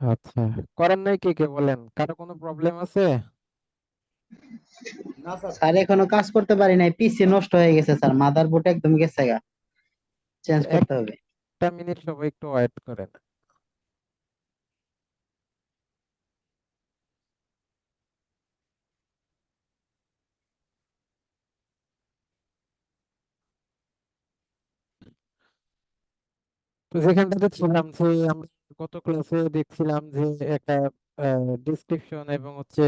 আচ্ছা। করেন নাই কে কে বলেন? কারও কোনো প্রবলেম আছে? না স্যার। এখনও কাজ করতে পারি নাই। পিসি নষ্ট হয়ে গেছে স্যার। মাদারবোর্ড একদম গেছে গা। চেঞ্জ করতে হবে। একটা মিনিট সবাই একটু ওয়েট করেন। তো যেখানটাতে ছিলাম যে আমরা গত ক্লাসে দেখছিলাম যে একটা ডিসক্রিপশন এবং হচ্ছে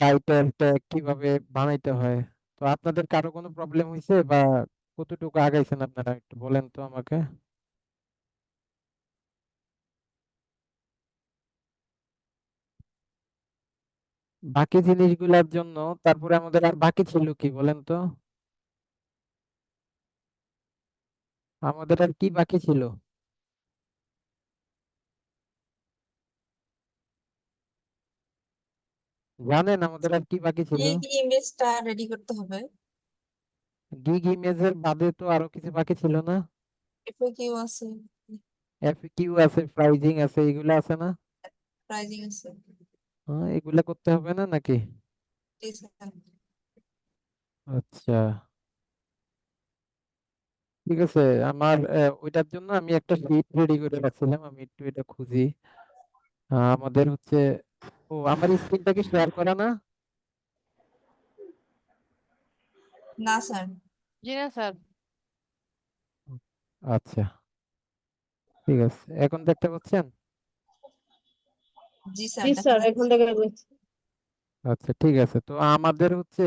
টাইটেল ট্যাগ কীভাবে বানাইতে হয়। তো আপনাদের কারও কোনো প্রবলেম হয়েছে বা কতটুকু আগাইছেন আপনারা একটু বলেন তো আমাকে? বাকি জিনিসগুলোর জন্য তারপরে আমাদের আর বাকি ছিল কি বলেন তো? আমাদের আর কি বাকি ছিল? জানেন আমাদের আর কি বাকি ছিল? এই ইমেজটা রেডি করতে হবে। গিগ ইমেজের বাদে তো আরও কিছু বাকি ছিল না? এফএকিউ আছে। এফকিউ আছে প্রাইজিং আছে এগুলো আছে না? প্রাইজিং আছে। হ্যাঁ এগুলা করতে হবে না নাকি? আচ্ছা। ঠিক আছে আমার ওইটার জন্য আমি একটা শিট রেডি করে রাখছিলাম আমি একটু এটা খুঁজি। আমাদের হচ্ছে ও আমার স্ক্রিনটা কি শেয়ার করা না। না স্যার জি না স্যার আচ্ছা। ঠিক আছে। এখন দেখতে পাচ্ছেন? জি স্যার জি স্যার এখন দেখা যাচ্ছে আচ্ছা ঠিক আছে। তো আমাদের হচ্ছে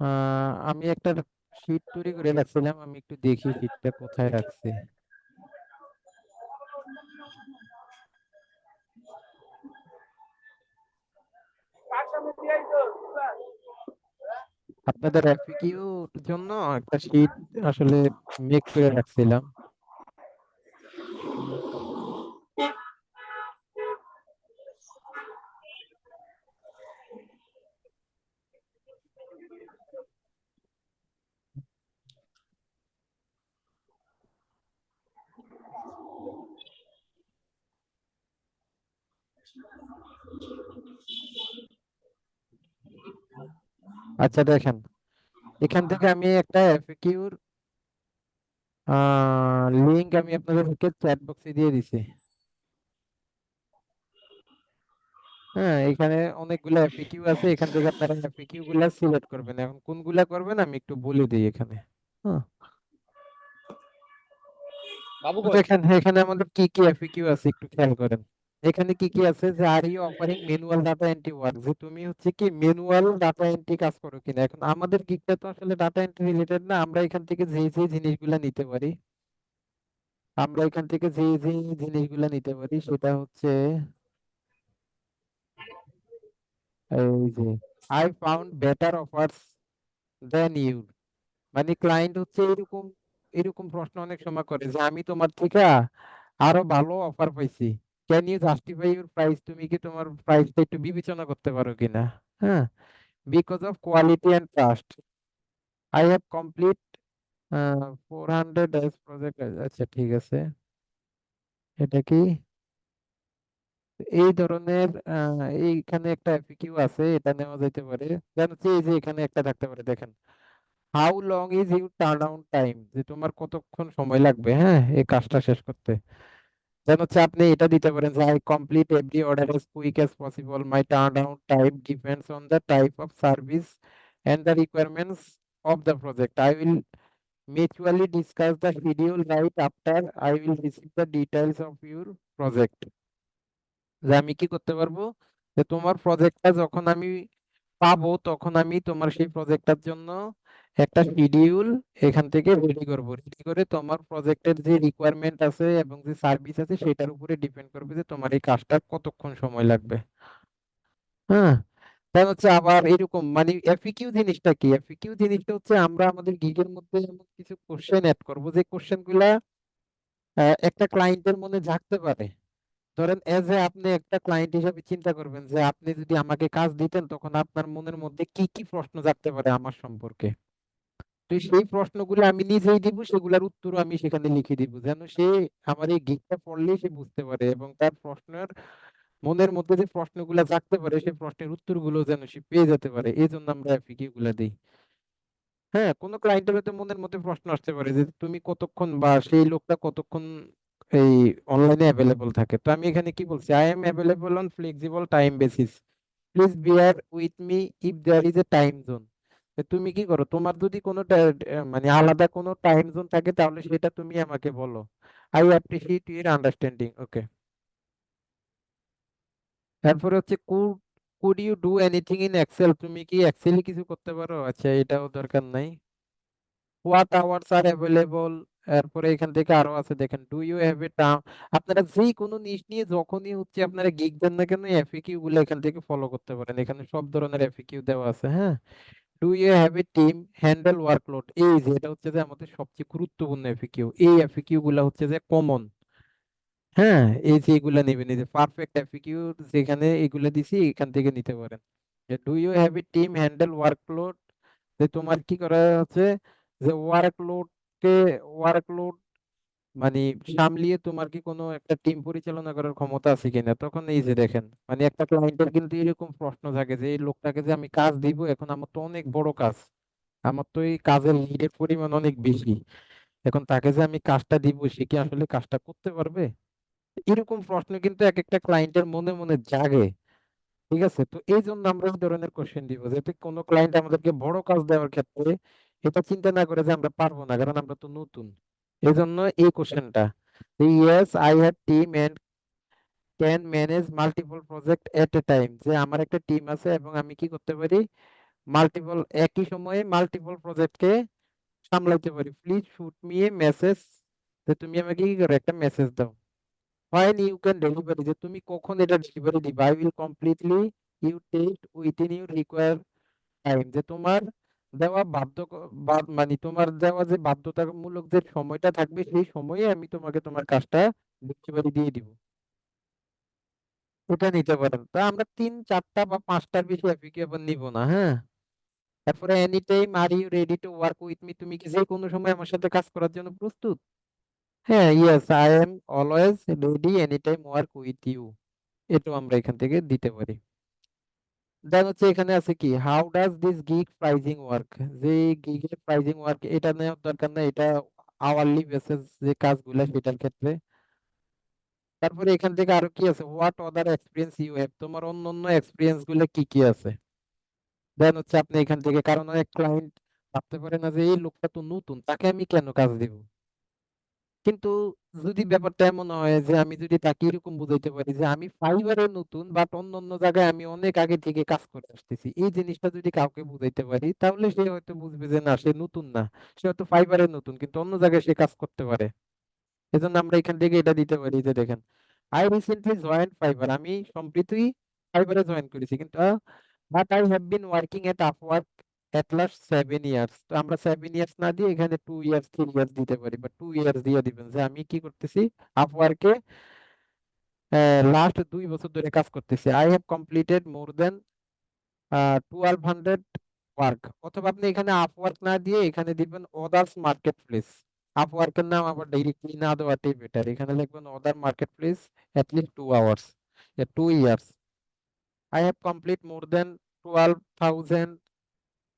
আহ, আমি একটা শিট তৈরি করে রাখছিলাম। আমি একটু দেখি শিটটা কোথায় রাখছি। আপনাদের জন্য একটা শীত আসলে মেক করে রাখছিলাম। আচ্ছা দেখেন। এখান থেকে আমি একটা এফকিউর লিংক আমি আপনাদেরকে চ্যাট বক্সে দিয়ে দিছি। হ্যাঁ এখানে অনেকগুলো এফকিউ আছে। এখান থেকে আপনারা এফকিউ গুলা সিলেক্ট করবেন। এখন কোনগুলা করবেন আমি একটু বলে দিই এখানে। হ্যাঁ। বাবু দেখেন এখানে আমাদের কি কি এফকিউ আছে একটু খেয়াল করেন। এখানে কি কি আছে? যে are you offering manual data entry work. যে তুমি হচ্ছে কি ম্যানুয়াল ডাটা এন্ট্রি কাজ করো কিনা? এখন আমাদের গিগটা তো আসলে ডাটা এন্ট্রি রিলেটেড না, আমরা এখান থেকে যে যে জিনিসগুলা নিতে পারি, আমরা এখান থেকে যে যে জিনিসগুলা নিতে পারি, সেটা হচ্ছে এই যে I found better offers than you মানে ক্লায়েন্ট হচ্ছে এরকম এরকম প্রশ্ন অনেক সময় করে যে, আমি তোমার থেকে আরও ভালো অফার পাইছি। Can you justify your price তুমি কি তোমার প্রাইসটা একটু বিবেচনা করতে পারো কিনা? হ্যাঁ? Because of quality and trust I have complete four hundred S project আচ্ছা ঠিক আছে। এটা কি? এই ধরনের এইখানে একটা এফকিউ আছে, এটা নেওয়া যেতে পারে। হচ্ছে এই যে এখানে একটা থাকতে পারে, দেখেন। How long is you turn time যে তোমার কতক্ষণ সময় লাগবে হ্যাঁ এই কাজটা শেষ করতে। then হচ্ছে আপনি এটা দিতে পারেন যে I complete every order as quick as possible my turn down type depends on the type of service and the requirements of the project I will mutually discuss the schedule right after I will receive the details of your project যে, আমি কি করতে পারব? যে, তোমার প্রজেক্টটা যখন আমি পাবো, তখন আমি তোমার সেই প্রজেক্টটার জন্য একটা শিডিউল এখান থেকে রেডি করব। রেডি করে তোমার প্রজেক্টের যে রিকোয়ারমেন্ট আছে এবং যে সার্ভিস আছে সেটার উপরে ডিপেন্ড করবে যে তোমার এই কাজটা কতক্ষণ সময় লাগবে। হ্যাঁ? তাই হচ্ছে আবার এরকম মানে এফিকিউ জিনিসটা কি? এফিকিউ জিনিসটা হচ্ছে আমরা আমাদের গিগের মধ্যে এমন কিছু কোশ্চেন অ্যাড করব। যে কোশ্চেনগুলা একটা ক্লায়েন্টের মনে জাগতে পারে। ধরেন এজ এ আপনি একটা ক্লায়েন্ট হিসেবে চিন্তা করবেন যে আপনি যদি আমাকে কাজ দিতেন তখন আপনার মনের মধ্যে কি কি প্রশ্ন জাগতে পারে আমার সম্পর্কে। তো সেই প্রশ্নগুলো আমি নিজেই দিব সেগুলোর উত্তর আমি সেখানে লিখে দিব যেন সে আমার এই গিকটা পড়লেই সে বুঝতে পারে এবং তার প্রশ্নের মনের মধ্যে যে প্রশ্নগুলো জাগতে পারে সেই প্রশ্নের উত্তরগুলো যেন সে পেয়ে যেতে পারে। এই জন্য আমরা এফিকিউ গুলা দিই। হ্যাঁ কোনো ক্লায়েন্টের হয়তো মনের মধ্যে প্রশ্ন আসতে পারে যে তুমি কতক্ষণ বা সেই লোকটা কতক্ষণ এই অনলাইনে অ্যাভেলেবল থাকে? তো আমি এখানে কি বলছি? I am available on flexible time basis please bear with me if there is a time zone তুমি কি করো? তোমার যদি কোনো মানে আলাদা কোনো টাইম জোন থাকে তাহলে সেটা তুমি আমাকে বলো। I appreciate your understanding okay তারপরে হচ্ছে could could you do anything in Excel তুমি কি এক্সেলে কিছু করতে পারো? আচ্ছা এটাও দরকার নাই। হোয়াট আওয়ার্স আর অ্যাভেলেবল এরপরে এখান থেকে আরও আছে, দেখেন do you have a term আপনারা যে কোনো নিশ নিয়ে যখনই হচ্ছে আপনারা গিগ দেন না কেন এফএকিউ গুলো এখান থেকে ফলো করতে পারেন। এখানে সব ধরনের এফএকিউ দেওয়া আছে হ্যাঁ? Do you have a team handle workload এই যে এটা হচ্ছে যে আমাদের সবচেয়ে গুরুত্বপূর্ণ এফিকিউ এই এফিকিউ গুলা হচ্ছে যে কমন হ্যাঁ এই যে এগুলা নেবেন, এই যে পারফেক্ট এফিকিউ যেখানে এগুলা দিছি, এখান থেকে নিতে পারেন। যে do you have a team handle workload যে তোমার কি করা হচ্ছে? যে ওয়ার্কলোড কে ওয়ার্কলোড মানে সামলিয়ে তোমার কি কোনো একটা টিম পরিচালনা করার ক্ষমতা আছে কিনা? তখন এই যে দেখেন মানে একটা ক্লায়েন্টের কিন্তু এরকম প্রশ্ন থাকে যে এই লোকটাকে যে আমি কাজ দিব এখন আমার তো অনেক বড় কাজ। আমার তো এই কাজের লিডের পরিমাণ অনেক বেশি। এখন তাকে যে আমি কাজটা দিব সে কি আসলে কাজটা করতে পারবে? এরকম প্রশ্ন কিন্তু এক একটা ক্লায়েন্টের মনে মনে জাগে। ঠিক আছে? তো এই জন্য আমরা এই ধরনের কোশ্চেন দিব যাতে কোনো ক্লায়েন্ট আমাদেরকে বড় কাজ দেওয়ার ক্ষেত্রে এটা চিন্তা না করে যে আমরা পারব না কারণ আমরা তো নতুন। এই জন্য এই কোশ্চেনটা। Yes I have team and can manage multiple project at a time যে, আমার একটা টিম আছে এবং আমি কি করতে পারি? মাল্টিপল একই সময়ে মাল্টিপল প্রজেক্টকে সামলাইতে পারি। Please shoot me a message যে, তুমি আমাকে কি করো? একটা মেসেজ দাও। When you can deliver, যে, তুমি কখন এটা ডেলিভারি দিবা? I will completely you test within you require time যে, তোমার দেওয়া বাধ্য মানে তোমার দেওয়া যে বাধ্যতামূলক যে সময়টা থাকবে সেই সময়ে আমি তোমাকে তোমার কাজটা ডেলিভারি দিয়ে দিব। এটা নিতে পারেন তা আমরা তিন, চারটা বা পাঁচটার বেশি আবার নিব না হ্যাঁ? তারপরে any time are you ready to work with me তুমি কি যে কোনো সময় আমার সাথে কাজ করার জন্য প্রস্তুত? হ্যাঁ yes I am always ready any time work with you এটাও আমরা এখান থেকে দিতে পারি। দেন হচ্ছে এখানে আছে কি how does this gig pricing work যে গিগের প্রাইজিং ওয়ার্ক এটা নেওয়ার দরকার না এটা আওয়ারলি বেসিস যে কাজগুলো সেটার ক্ষেত্রে। তারপরে এখান থেকে আরও কি আছে what other experience you have তোমার অন্য অন্য এক্সপিরিয়েন্সগুলো কি কি আছে? দেন হচ্ছে আপনি এখান থেকে, কারণ অনেক ক্লায়েন্ট ভাবতে পারে না যে, এই লোকটা তো নতুন, তাকে আমি কেন কাজ দিব? কিন্তু যদি ব্যাপারটা এমন হয় যে আমি যদি তাকে এরকম বুঝাইতে পারি যে আমি ফাইবারে নতুন বাট অন্য অন্য জায়গায় আমি অনেক আগে থেকে কাজ করে আসতেছি, এই জিনিসটা যদি কাউকে বুঝাইতে পারি, তাহলে সে হয়তো বুঝবে যে না, সে নতুন না। সে হয়তো ফাইবারে নতুন, কিন্তু অন্য জায়গায় সে কাজ করতে পারে। এজন্য আমরা এখান থেকে এটা দিতে পারি যে দেখেন আই রিসেন্টলি জয়েন ফাইবার আমি সম্প্রতি ফাইবারে জয়েন করেছি, কিন্তু but I have been working at Upwork at last seven years তো আমরা সেভেন ইয়ার্স না দিয়ে এখানে টু ইয়ার্স থ্রি ইয়ার্স দিতে পারি বা টু ইয়ার্স দিয়ে দিবেন। যে আমি কি করতেছি? আপওয়ার্কে লাস্ট দুই বছর ধরে কাজ করতেছি। I have completed more than twelve hundred work অথবা আপনি এখানে আপওয়ার্ক না দিয়ে এখানে দিবেন ওদার্স মার্কেট প্লেস আপওয়ার্কের নাম আবার ডাইরেক্টলি না দেওয়াটাই বেটার এখানে লিখবেন other market place at least two hours two years I have complete more than 12,000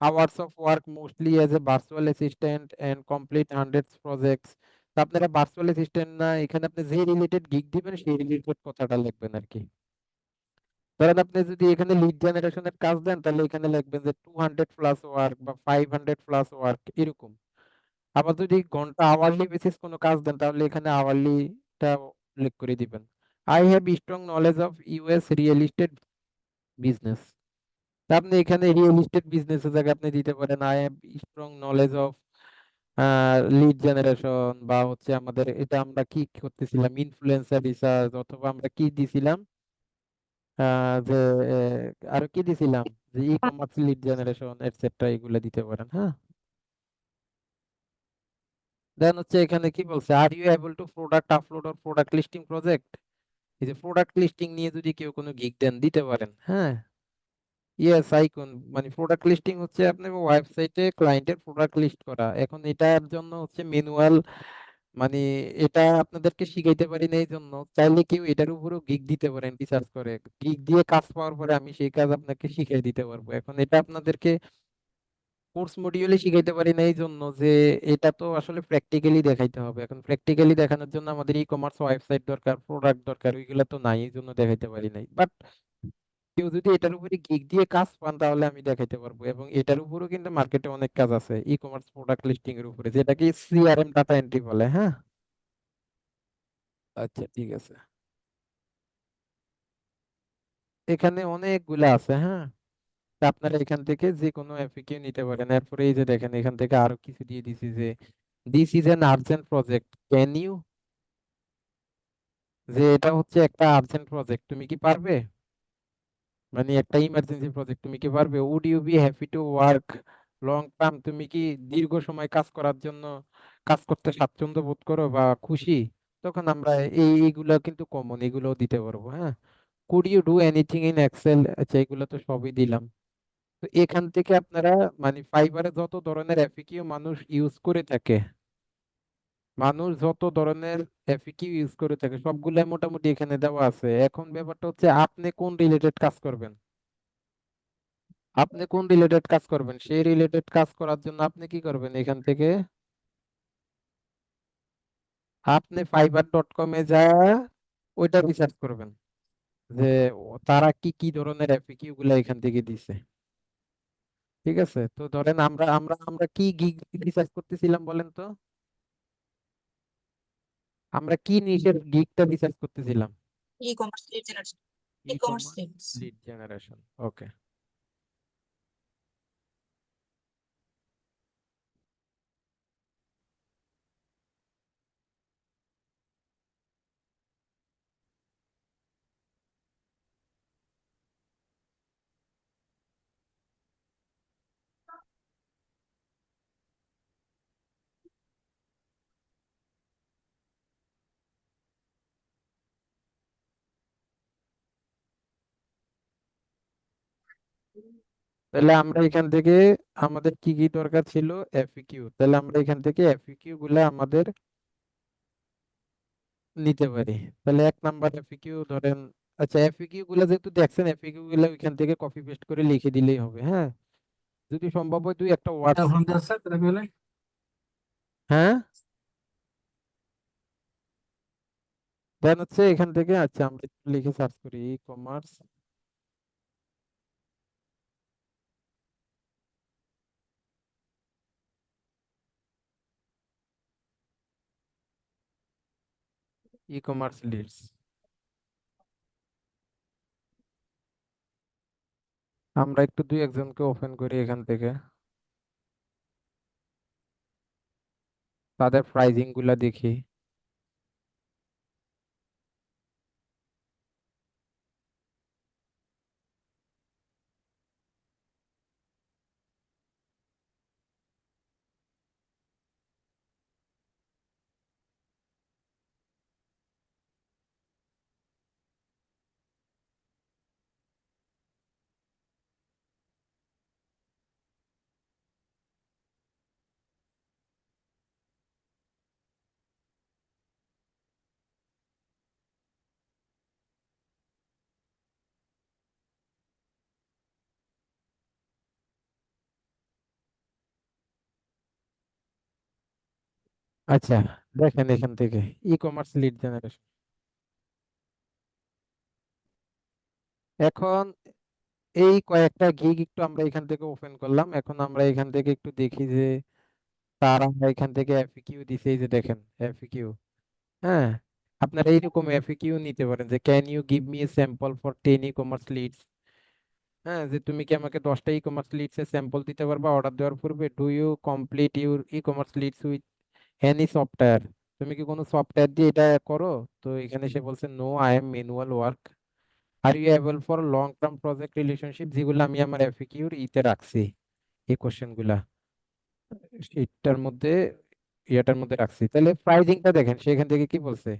hours of work mostly as a virtual assistant and complete hundreds projects. আপনারা ভার্চুয়াল অ্যাসিস্ট্যান্ট না, এখানে আপনি যে রিলেটেড গিগ দিবেন, সেই related কথাটা লিখবেন আর কি। ধরেন আপনি যদি এখানে লিড জেনারেশনের কাজ দেন, তাহলে এখানে লিখবেন যে টু হান্ড্রেড প্লাস ওয়ার্ক বা ফাইভ হান্ড্রেড প্লাস ওয়ার্ক এরকম। আবার যদি ঘণ্টা আওয়ারলি বেসিস কোনো কাজ দেন, তাহলে এখানে আওয়ারলিটা উল্লেখ করে দিবেন। I have strong knowledge of US real estate business আপনি এখানে রিয়েল এস্টেট বিজনেসের জায়গায় আপনি দিতে পারেন। I have strong knowledge of lead generation বা হচ্ছে আমাদের এটা আমরা কি করতেছিলাম? ইনফ্লুয়েন্সার রিসার্চ অথবা আমরা কি দিছিলাম? যে আরও কি দিছিলাম? যে e commerce lead generation etcetera এগুলো দিতে পারেন হ্যাঁ। দেন হচ্ছে এখানে কি বলছে? Are you able to product upload or product listing project এই যে প্রোডাক্ট লিস্টিং নিয়ে যদি কেউ কোনো গিগ দেন, দিতে পারেন হ্যাঁ। ইয়েস আইকন মানে প্রোডাক্ট লিস্টিং হচ্ছে আপনার ওয়েবসাইটে ক্লায়েন্টের প্রোডাক্ট লিস্ট করা। এখন এটার জন্য হচ্ছে ম্যানুয়াল মানে এটা আপনাদেরকে শিখাইতে পারি না এই জন্য চাইলে কেউ এটার উপরেও দিতে পারেন রিসার্চ করে। দিয়ে কাজ পাওয়ার পরে আমি সেই কাজ আপনাকে শিখিয়ে দিতে পারব। এখন এটা আপনাদেরকে কোর্স মডিউলে শিখাইতে পারি না এই জন্য যে এটা তো আসলে প্র্যাকটিক্যালি দেখাইতে হবে। এখন প্র্যাকটিক্যালি দেখানোর জন্য আমাদের ই কমার্স ওয়েবসাইট দরকার প্রোডাক্ট দরকার, ওইগুলো তো নাই এই জন্য দেখাইতে পারি নাই। বাট কেউ যদি এটার উপরে গিগ দিয়ে কাজ পান, তাহলে আমি দেখাইতে পারব। এবং এটার উপরেও কিন্তু মার্কেটে অনেক কাজ আছে। ই কমার্স প্রোডাক্ট লিস্টিং এর উপরে, যেটাকে সিআরএম ডাটা এন্ট্রি বলে হ্যাঁ? আচ্ছা ঠিক আছে। এখানে অনেকগুলা আছে হ্যাঁ? আপনারা এখান থেকে যে কোনো এফএকিউ নিতে পারেন। এরপরে এই যে দেখেন, এখান থেকে আরও কিছু দিয়ে দিছি যে this is an urgent project can you যে এটা হচ্ছে একটা আর্জেন্ট প্রজেক্ট তুমি কি পারবে? মানে একটা ইমার্জেন্সি প্রজেক্ট তুমি কি পারবে? Would you be happy to work long term তুমি কি দীর্ঘ সময় কাজ করার জন্য কাজ করতে স্বাচ্ছন্দ্য বোধ করো বা খুশি? তখন আমরা এই, এইগুলো কিন্তু কমন এগুলোও দিতে পারব হ্যাঁ? Could you do anything in Excel আচ্ছা এগুলো তো সবই দিলাম। তো এখান থেকে আপনারা মানে ফাইবারে যত ধরনের এফএকিউ মানুষ ইউজ করে থাকে মানুষ যত ধরনের এফএকিউ ইউজ করে থাকে, সবগুলাই মোটামুটি এখানে দেওয়া আছে। এখন ব্যাপারটা হচ্ছে, আপনি কোন রিলেটেড কাজ করবেন? আপনি কোন রিলেটেড কাজ করবেন? সেই রিলেটেড কাজ করার জন্য আপনি কি করবেন এখান থেকে? আপনি ফাইবার ডট কমে যা, ওইটা রিসার্চ করবেন। যে তারা কি কি ধরনের এফএকিউ গুলা এখান থেকে দিছে। ঠিক আছে? তো ধরেন আমরা আমরা আমরা কি গিগ রিসার্চ করতেছিলাম বলেন তো? আমরা কি নিশের গিগটা রিসার্চ করতেছিলাম? E-commerce lead generation e e-commerce lead generation okay তাহলে আমরা এখান থেকে আমাদের কি কি দরকার ছিল? এফএকিউ তাহলে আমরা এখান থেকে এফএকিউ গুলা আমাদের নিতে পারি। তাহলে এক নাম্বার এফএকিউ ধরেন আচ্ছা এফএকিউ গুলা যেহেতু দেখছেন এফএকিউ গুলা ওইখান থেকে কপি পেস্ট করে লিখে দিলেই হবে হ্যাঁ? যদি সম্ভব হয় দুই একটা ওয়ার্ড হ্যাঁ? দেন হচ্ছে এখান থেকে আচ্ছা আমরা লিখে সার্চ করি ই কমার্স কমার্স লিডস আমরা একটু দুই একজনকে ওপেন করি এখান থেকে। তাদের প্রাইজিংগুলা দেখি। আচ্ছা দেখেন, এখান থেকে। ই কমার্স লিড জেনারেশন এখন এই কয়েকটা গিগ একটু আমরা এখান থেকে ওপেন করলাম। এখন আমরা এখান থেকে একটু দেখি যে তারা এখান থেকে এফএকিউ দিছে, এই যে দেখেন এফএকিউ হ্যাঁ আপনারা এইরকম এফএকিউ নিতে পারেন যে can you give me a sample for ten e commerce leads হ্যাঁ যে তুমি কি আমাকে দশটা ই কমার্স লিডস এর স্যাম্পল দিতে পারবা? অর্ডার দেওয়ার পূর্বে do you complete your e commerce leads with any software তুমি কি কোনো সফটওয়্যার দিয়ে এটা করো? তো এখানে সে বলছে no I am manual work are you avail for long term project relationship যেগুলো আমি আমার এফিকিউর ইতে রাখছি, এই কোশ্চেনগুলা এটার মধ্যে ইয়েটার মধ্যে রাখছি। তাহলে প্রাইজিংটা দেখেন সেখান থেকে কি বলছে,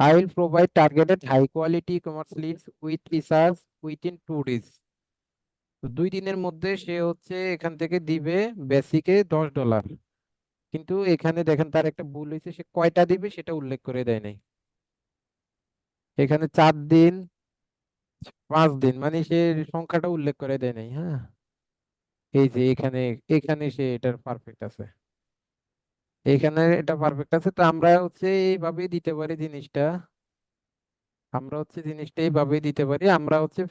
I will provide targeted high quality e-commerce leads with research within two days. তো দুই দিনের মধ্যে সে হচ্ছে এখান থেকে দিবে বেসিকে দশ ডলার কিন্তু এখানে দেখেন তার একটা ভুল হয়েছে সে কয়টা দিবে সেটা উল্লেখ করে দেয় নাই। এখানে চার দিন, পাঁচ দিন মানে সে সংখ্যাটা উল্লেখ করে দেয় নাই হ্যাঁ? এই যে এখানে এখানে সে এটার পারফেক্ট আছে। এখানে এটা পারফেক্ট আছে, তো আমরা হচ্ছে এইভাবেই দিতে পারি জিনিসটা। আমরা হচ্ছে জিনিসটা এইভাবেই দিতে পারি, আমরা হচ্ছে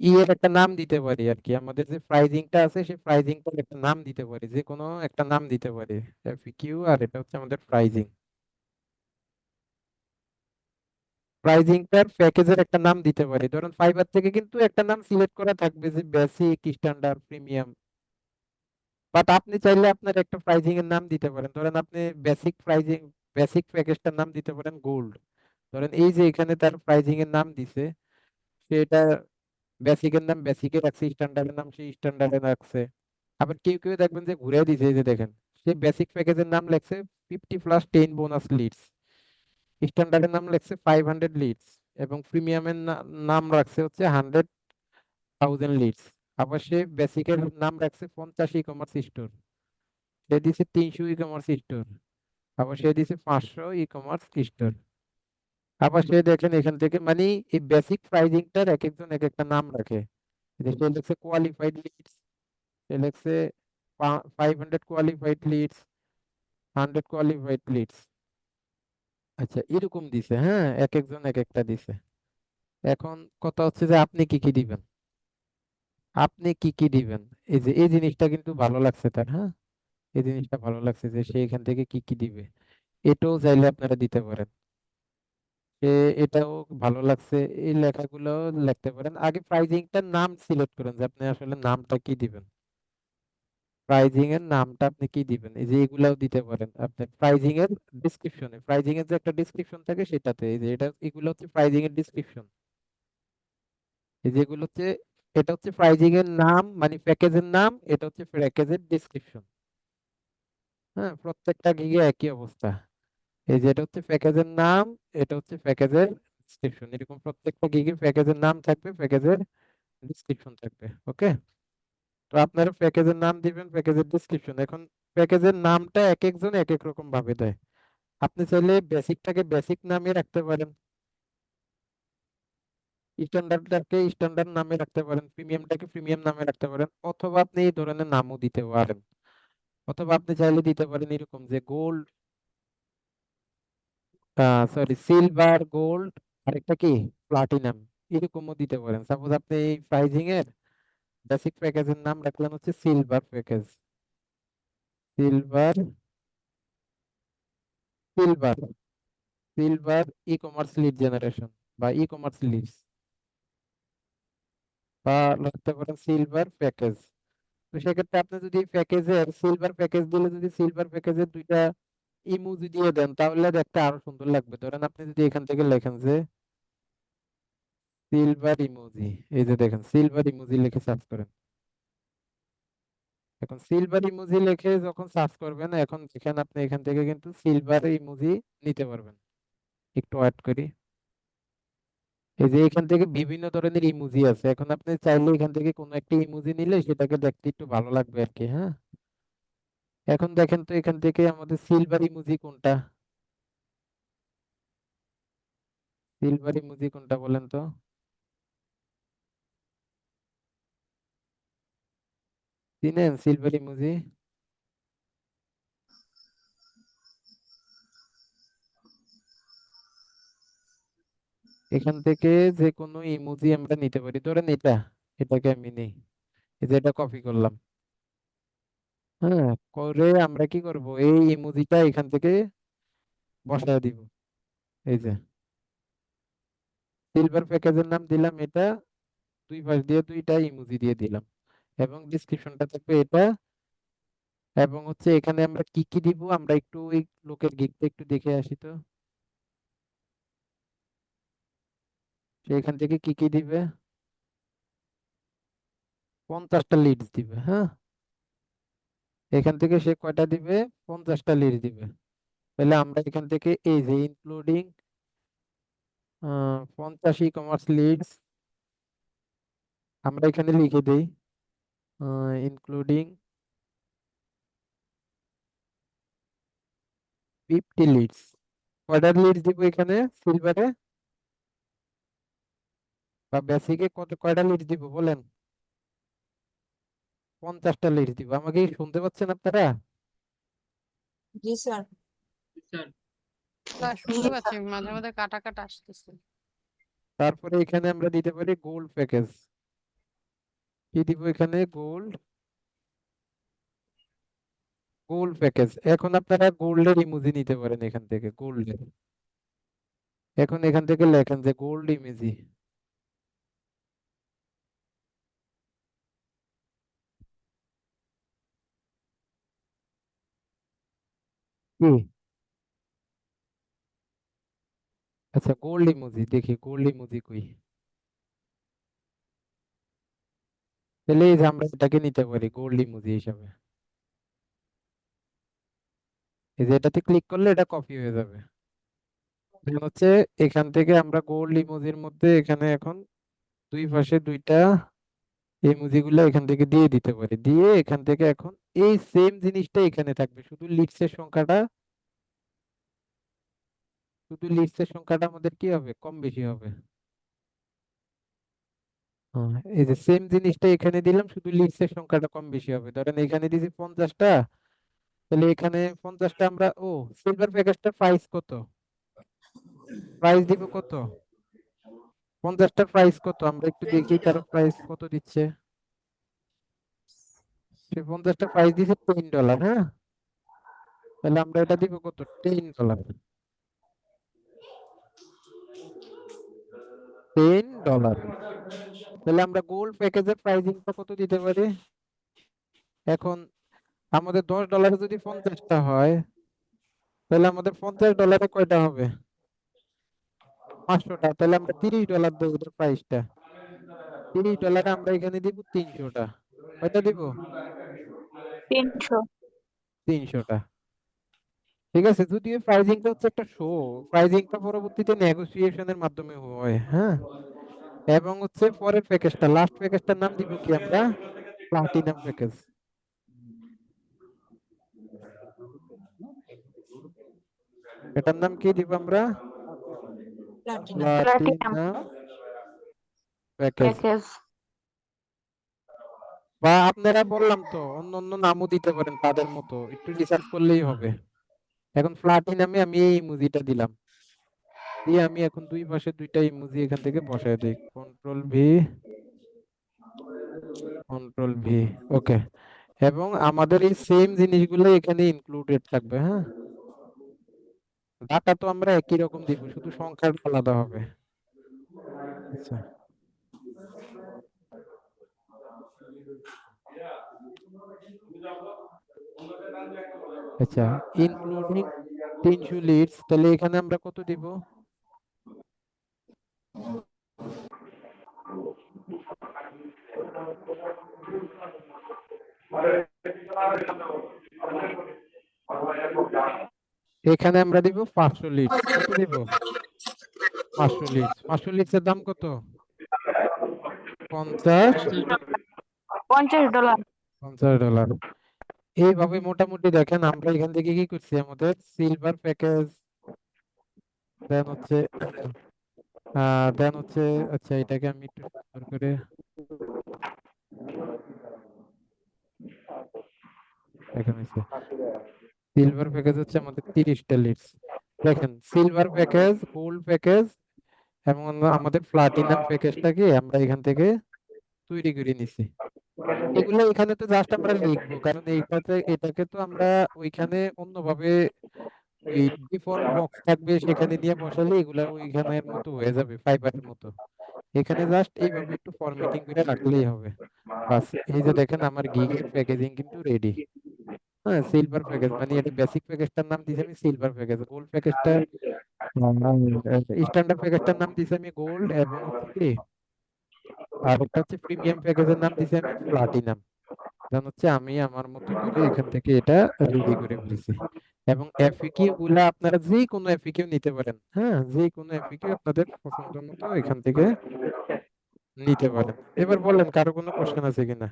ই এর একটা নাম দিতে পারি আর কি আমাদের যে প্রাইজিংটা আছে, সেই প্রাইজিংটার একটা নাম দিতে পারি, যে কোনো একটা নাম দিতে পারি। কিউ আর এটা হচ্ছে আমাদের প্রাইজিং প্রাইজিংটার প্যাকেজের একটা নাম দিতে পারি। ধরুন ফাইবার থেকে কিন্তু একটা নাম সিলেক্ট করা থাকবে যে বেসিক স্ট্যান্ডার্ড প্রিমিয়াম বাট আপনি চাইলে আপনার একটা প্রাইজিং এর নাম দিতে পারেন। ধরেন আপনি বেসিক প্রাইজিং বেসিক প্যাকেজটার নাম দিতে পারেন গোল্ড ধরেন এই যে এখানে তার প্রাইজিং এর নাম দিছে, সেটা বেসিকের নাম বেসিকে রাখছে স্ট্যান্ডার্ডের নাম, সেই স্ট্যান্ডার্ডে রাখছে আবার কেউ কেউ দেখবেন যে ঘুরে দিছে যে দেখেন, সে বেসিক প্যাকেজের নাম লেখছে fifty plus ten bonus leads স্ট্যান্ডার্ডের নাম লেখছে ফাইভ হান্ড্রেড লিডস এবং প্রিমিয়ামের নাম রাখছে হচ্ছে হান্ড্রেড থাউজেন্ড লিডস আবার সে বেসিকের নাম রাখছে পঞ্চাশ ই কমার্স স্টোর সে দিছে তিনশো ই কমার্স স্টোর আবার সে দিছে পাঁচশো ই কমার্স স্টোর আবার সে দেখেন এখান থেকে মানে এই বেসিক প্রাইজিংটার এক একজন এক একটা নাম রাখে। সে লিখছে কোয়ালিফাইড লিডস সে লিখছে five hundred qualified leads hundred qualified leads আচ্ছা এরকম দিছে হ্যাঁ এক একজন এক একটা দিছে। এখন কথা হচ্ছে যে আপনি কি কি দিবেন? আপনি কি কি দিবেন? এই যে, এই জিনিসটা কিন্তু ভালো লাগছে তার হ্যাঁ? এই জিনিসটা ভালো লাগছে যে সে এখান থেকে কি কি দিবে। এটাও চাইলে আপনারা দিতে পারেন। এটাও ভালো লাগছে। এই লেখাগুলো লিখতে পারেন। আগে প্রাইজিংটার নাম সিলেক্ট করেন যে আপনি আসলে নামটা কি দিবেন। প্রাইজিং এর নামটা আপনি কি দিবেন? এই যে এগুলাও দিতে পারেন আপনি। প্রাইজিং এর ডেসক্রিপশনে প্রাইজিং এর যে একটা ডেসক্রিপশন থাকে সেটাতে, এই যে এটা, এগুলো হচ্ছে প্রাইজিং এর ডেসক্রিপশন এই যে এগুলো হচ্ছে, এটা হচ্ছে প্রাইজিং এর নাম মানে প্যাকেজের নাম, এটা হচ্ছে প্যাকেজের ডেসক্রিপশন হ্যাঁ প্রত্যেকটা গিগে একই অবস্থা। এই যে এটা হচ্ছে প্যাকেজের নাম, এটা হচ্ছে প্যাকেজের ডেসক্রিপশন এরকম প্রত্যেকটা গিগে প্যাকেজের নাম থাকবে প্যাকেজের ডেসক্রিপশন থাকবে ওকে তো আপনারা প্যাকেজের নাম দিবেন প্যাকেজের ডেসক্রিপশন এখন প্যাকেজের নামটা এক একজন এক এক রকম ভাবে দেয়। আপনি চাইলে বেসিকটাকে বেসিক নামে রাখতে পারেন। স্ট্যান্ডার্ডটাকে স্ট্যান্ডার্ড নামে রাখতে পারেন প্রিমিয়ামটাকে প্রিমিয়াম নামে রাখতে পারেন, অথবা আপনি এই ধরনের নামও দিতে পারেন। অথবা আপনি চাইলে দিতে পারেন এরকম যে গোল্ড সরি সিলভার গোল্ড আরেকটা কি? প্লাটিনাম এরকমও দিতে পারেন। সাপোজ আপনি এই প্রাইজিং এর বেসিক প্যাকেজের নাম রাখলেন হচ্ছে silver package silver silver silver e commerce lead generation বা ই কমার্স লিডস বা রাখতে পারেন সিলভার প্যাকেজ তো সেক্ষেত্রে আপনি যদি প্যাকেজের সিলভার প্যাকেজ দিলে যদি সিলভার প্যাকেজের দুইটা ইমোজি দিয়ে দেন, তাহলে দেখতে আরও সুন্দর লাগবে। ধরেন আপনি যদি এখান থেকে লেখেন যে সিলভার ইমোজি এই যে দেখেন সিলভার ইমোজি লিখে সার্চ করেন। এখন সিলভার ইমোজি লিখে যখন সার্চ করবেন, এখন দেখেন আপনি এখান থেকে কিন্তু সিলভার ইমোজি নিতে পারবেন। একটু ওয়েট করি। এই যে এখান থেকে বিভিন্ন ধরনের ইমোজি আছে। এখন আপনি চাইলে এখান থেকে কোনো একটা ইমোজি নিলে সেটাকে দেখতে একটু ভালো লাগবে আর কি হ্যাঁ? এখন দেখেন তো এখান থেকে আমাদের সিলভার ইমোজি কোনটা? সিলভার ইমোজি কোনটা বলেন তো? চিনেন সিলভার ইমোজি এখান থেকে যে কোনো ইমোজি আমরা নিতে পারি। ধরেন এটা, এটাকে আমি নেই। এটা কপি করলাম। হ্যাঁ করে আমরা কি করব? এই ইমোজিটা এখান থেকে বসায় দিব। এই যে। সিলভার প্যাকেজের নাম দিলাম এটা। দুই পাশ দিয়ে দুইটা ইমোজি দিয়ে দিলাম। এবং ডিসক্রিপশনটা থাকবে এটা। এবং হচ্ছে এখানে আমরা কি কি দিব? আমরা একটু ওই লোকের গিকটা একটু দেখে আসি তো। এখান থেকে কি কি দিবে? পঞ্চাশটা লিডস দিবে হ্যাঁ? এখান থেকে সে কয়টা দিবে? পঞ্চাশটা লিডস দিবে। তাহলে আমরা এখান থেকে এই যে ইনক্লুডিং পঞ্চাশ ই কমার্স লিডস আমরা এখানে লিখে দেই ইনক্লুডিং ফিফটি লিডস কয়টা লিডস দিব এখানে? সিলভারে বা বেসিকে কত, কয়টা লিডস দিব বলেন? পঞ্চাশটা লিডস দিব। আমাকে শুনতে পাচ্ছেন আপনারা? জি স্যার। স্যার। শুনতে পাচ্ছি মাঝে মাঝে কাটা কাটা আসতেছে। তারপরে এখানে আমরা দিতে পারি গোল্ড প্যাকেজ কি দিব এখানে? গোল্ড গোল্ড প্যাকেজ এখন আপনারা গোল্ডের ইমোজি নিতে পারেন এখান থেকে গোল্ডের। এখন এখান থেকে লেখেন যে গোল্ড ইমেজি কি আচ্ছা গোল্ড ইমোজি দেখি গোল্ড ইমোজি কই? তাহলে এই যে আমরা এটাকে নিতে পারি গোল্ড ইমোজি হিসাবে। এই যে এটাতে ক্লিক করলে এটা কপি হয়ে যাবে। হচ্ছে এখান থেকে আমরা গোল্ড ইমোজির মধ্যে এখানে এখন দুই পাশে দুইটা ইমোজি গুলো এখান থেকে দিয়ে দিতে পারি। দিয়ে এখান থেকে এখন এই সেম জিনিসটা এখানে থাকবে। শুধু লিডস এর সংখ্যাটা শুধু লিডস এর সংখ্যাটা আমাদের কি হবে? কম বেশি হবে। এই যে সেম জিনিসটা এখানে দিলাম শুধু লিডস এর সংখ্যাটা কম বেশি হবে। ধরেন এখানে দিয়েছি পঞ্চাশটা তাহলে এখানে পঞ্চাশটা আমরা ও সিলভার প্যাকেজটা প্রাইস কত? প্রাইস দিব কত? পঞ্চাশটার প্রাইস কত? আমরা একটু দেখি তার প্রাইস কত দিচ্ছে। সে পঞ্চাশটা প্রাইস দিচ্ছে টেন ডলার হ্যাঁ? তাহলে আমরা এটা দিব কত? টেন ডলার টেন ডলার তাহলে আমরা গোল্ড প্যাকেজের প্রাইসিংটা কত দিতে পারি? এখন আমাদের দশ ডলারে যদি পঞ্চাশটা হয়, তাহলে আমাদের পঞ্চাশ ডলারে কয়টা হবে? পাঁচশোটা তাহলে আমরা তিরিশ ডলার দেবো প্রাইসটা তিরিশ ডলারে আমরা এখানে দিব তিনশোটা কয়টা দিব? তিনশো। তিনশোটা। ঠিক আছে যদিও প্রাইজিংটা হচ্ছে একটা শো প্রাইজিংটা পরবর্তীতে নেগোসিয়েশনের মাধ্যমে হয় হ্যাঁ? এবং হচ্ছে পরের প্যাকেজটা লাস্ট প্যাকেজটার নাম দিব কি আমরা? প্লাটিনাম প্যাকেজ এটার নাম কি দিব আমরা? প্লাটিনাম প্যাকেজ বা আপনারা বললাম তো, অন্য অন্য নামও দিতে পারেন তাদের মতো, একটু রিসার্চ করলেই হবে। এখন প্লাটিনামে আমি এই ইমোজিটা দিলাম। দিয়ে আমি এখন দুই পাশে দুইটা ইমোজি এখান থেকে বসায় দিই। Control V control V okay এবং আমাদের এই সেম জিনিসগুলো এখানে ইনক্লুডেড থাকবে হ্যাঁ? ডাটা তো আমরা একই রকম দিব, শুধু সংখ্যাটা আলাদা হবে। আচ্ছা। আচ্ছা ইনক্লুডিং তিনশো লিডস তাহলে এখানে আমরা কত দিব? এখানে আমরা দিব পাঁচশো লিডস কত দিব? পাঁচশো লিডস পাঁচশো লিডস এর দাম কত? পঞ্চাশ। পঞ্চাশ ডলার। পঞ্চাশ ডলার। এইভাবে মোটামুটি দেখেন, আমরা এখান থেকে কি করছি? আমাদের সিলভার প্যাকেজ দেন হচ্ছে দেন হচ্ছে আচ্ছা এটাকে আমি একটু করে সিলভার প্যাকেজ হচ্ছে আমাদের তিরিশটা লিডস দেখেন সিলভার প্যাকেজ গোল্ড প্যাকেজ এবং আমাদের প্লাটিনাম প্যাকেজটাকে আমরা এখান থেকে তৈরি করে নিছি। এগুলো এখানে তো জাস্ট আমরা লিখব কারণ এইটাতে এটাকে তো আমরা ওইখানে অন্যভাবে ডিফল্ট বক্স থাকবে সেখানে নিয়ে বসালে এগুলা ওইখানের মতো হয়ে যাবে ফাইবারের মতো। এখানে জাস্ট এইভাবে একটু ফরম্যাটিং করে রাখলেই হবে। বাস এই যে দেখেন আমার গিগের প্যাকেজিং কিন্তু রেডি হ্যাঁ সিলভার প্যাকেজ মানে এটা বেসিক প্যাকেজটার নাম দিয়েছি আমি সিলভার প্যাকেজ গোল্ড প্যাকেজটা স্ট্যান্ডার্ড প্যাকেজটার নাম দিয়েছি আমি গোল্ড এবং কি আর একটা হচ্ছে প্রিমিয়াম প্যাকেজের নাম দিয়েছি প্লাটিনাম কারণ হচ্ছে আমি আমার মতো করে এখান থেকে এটা রেডি করে ফেলেছি। এবং এফিকিউ গুলা আপনারা যে কোনো এফিকিউ নিতে পারেন। হ্যাঁ যে কোনো এফিকিউ আপনাদের পছন্দ মতো এখান থেকে নিতে পারেন। এবার বলেন কারও কোনো কোশ্চেন আছে কিনা?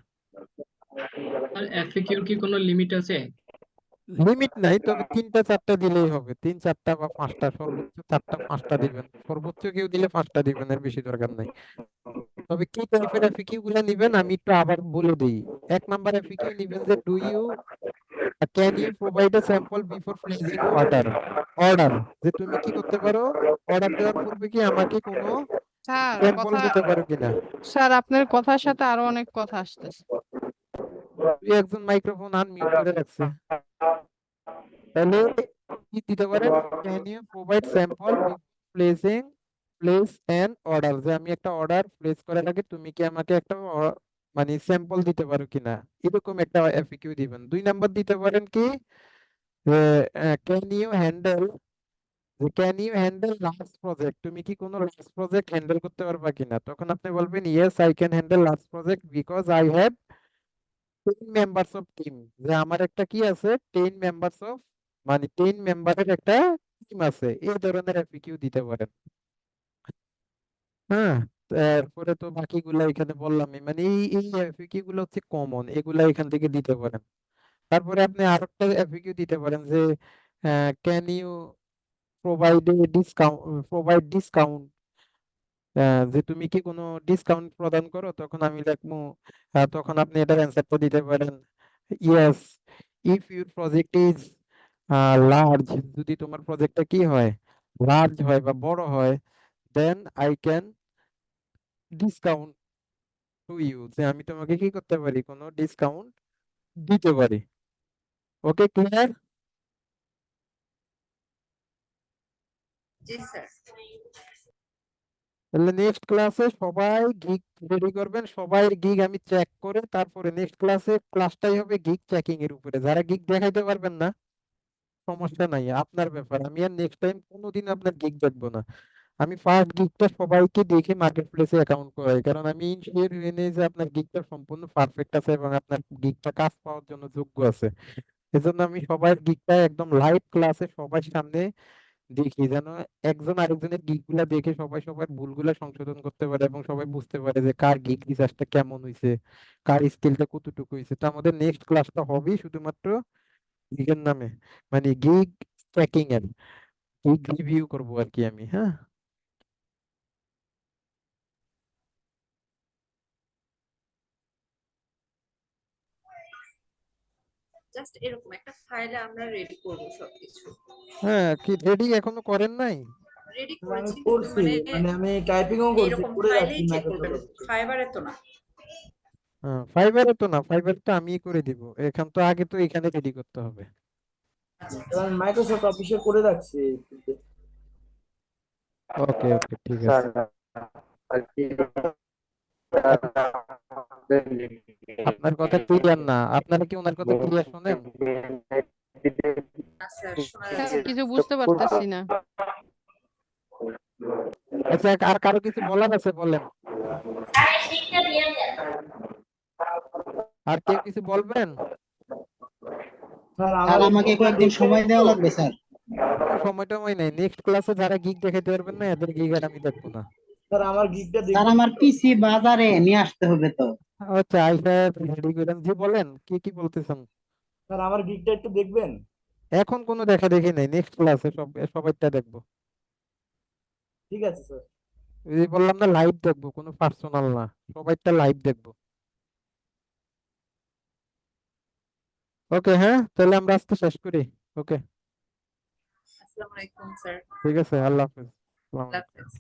আর এফএকিউর কি কোনো লিমিট আছে? লিমিট নাই তবে তিনটা চারটা দিলেই হবে। তিন চারটা বা পাঁচটা সর্বোচ্চ চারটা পাঁচটা দিবেন। সর্বোচ্চ কেউ দিলে পাঁচটা দিবেন এর বেশি দরকার নাই। তবে কি টাইপের এফিকিউ গুলা নিবেন আমি একটু আবার বলে দিই। এক নাম্বার এফিকিউ নিবেন যে do you can you provide a sample before placing order order যে তুমি কি করতে পারো অর্ডার দেওয়ার পূর্বে কি আমাকে কোনো স্যার স্যাম্পল দিতে পারো কিনা? স্যার আপনার কথার সাথে আরও অনেক কথা আসতেছে। তুই একজন মাইক্রোফোন আনমিউট করে রাখছে। তাহলে কি দিতে পারেন can you provide sample placing place and order যে আমি একটা অর্ডার প্লেস করার আগে তুমি কি আমাকে একটা মানে স্যাম্পল দিতে পারো কিনা এরকম একটা এফিকিউ দিবেন। দুই নাম্বার দিতে পারেন কি? Can you handle can you handle large project তুমি কি কোনো লার্জ প্রজেক্ট হ্যান্ডেল করতে পারবা কিনা তখন আপনি বলবেন yes I can handle large project because I have ten members of team যে, আমার একটা কি আছে? টেন মেম্বার্স অফ মানে টেন মেম্বারের একটা টিম আছে, এই ধরনের এফিকিউ দিতে পারেন হ্যাঁ তারপরে তো বাকিগুলা এখানে বললামই মানে এই এই এফিকিউ গুলো হচ্ছে কমন এগুলা এখান থেকে দিতে পারেন। তারপরে আপনি আরেকটা এফিকিউ দিতে পারেন যে can you provide discount provide discount যে তুমি কি কোনো ডিসকাউন্ট প্রদান করো, তখন আমি লিখব তখন আপনি এটার অ্যান্সারটা দিতে পারেন। Yes if your project is large যদি তোমার প্রজেক্টটা কি হয়? লার্জ হয় বা বড় হয় then I can discount to you যে আমি তোমাকে কি করতে পারি? কোনো ডিসকাউন্ট দিতে পারি। ওকে ক্লিয়ার জি স্যার তাহলে নেক্সট ক্লাসে সবাই গিগ রেডি করবেন। সবাই গিগ আমি চেক করে তারপরে নেক্সট ক্লাসে ক্লাসটাই হবে গিগ চেকিং এর উপরে। যারা গিগ দেখাইতে পারবেন না সমস্যা নাই, আপনার ব্যাপার। আমি আর নেক্সট টাইম কোনোদিন আপনার গিগ দেখব না। আমি ফার্স্ট গিগটা সবাইকে দেখে মার্কেট প্লেসে অ্যাকাউন্ট করাই, কারণ আমি ইনশিওর হয়ে নেই যে আপনার গিগটা সম্পূর্ণ পারফেক্ট আছে এবং আপনার গিগটা কাজ পাওয়ার জন্য যোগ্য আছে। এজন্য আমি সবার গিগটা একদম লাইভ ক্লাসে সবার সামনে দেখি, যেন একজন আরেকজনের গিগগুলা দেখে সবাই সবার ভুলগুলা সংশোধন করতে পারে এবং সবাই বুঝতে পারে যে কার গিগ রিসার্চটা কেমন হয়েছে কার স্কিলটা কতটুকু হয়েছে তো আমাদের নেক্সট ক্লাসটা হবেই শুধুমাত্র গিগের নামে মানে গিগ ট্র্যাকিং এর গিগ রিভিউ করব আর কি আমি হ্যাঁ? জাস্ট এরকম একটা ফাইলে আমরা রেডি করব সবকিছু। হ্যাঁ কি রেডি এখনও করেন নাই? রেডি আমি করেছি মানে মানে আমি টাইপিংও করছি চেক করবেন। ফাইবারে তো না। হ্যাঁ ফাইবারে তো না ফাইবার তো আমি করে দিব। এখান তো আগে তো এখানে রেডি করতে হবে। আচ্ছা মাইক্রোসফট অফিসে করে রাখছি ওকে ওকে ঠিক আছে। আপনার কথা ক্লিয়ার না। আপনারা কি ওনার কথা ক্লিয়ার শোনেন। কিছু বুঝতে পারতেছি না। আচ্ছা আর কারও কিছু বলার আছে বলেন। আর কেউ কিছু বলবেন? স্যার আমাকে কয়েকদিন সময় দেওয়া লাগবে স্যার। সময় টময় নাই। নেক্সট ক্লাসে যারা গিগ দেখাতে পারবেন না এদের গিগ আর আমি দেখব না। স্যার আমার গিগটা স্যার আমার পিসি বাজারে নিয়ে আসতে হবে তো। আচ্ছা আইসা রেডি করেন জি বলেন কি কি বলতেছেন? স্যার আমার গিগটা একটু দেখবেন? এখন কোনো দেখা দেখি নাই নেক্সট ক্লাসে সব সবাইটা দেখব। ঠিক আছে স্যার। যে বললাম না লাইভ দেখব কোনো পার্সোনাল না সবাইটা লাইভ দেখব। ওকে হ্যাঁ? তাহলে আমরা আজকে শেষ করি। ওকে আসসালামু আলাইকুম স্যার। ঠিক আছে আল্লাহ হাফেজ। আল্লাহ হাফেজ।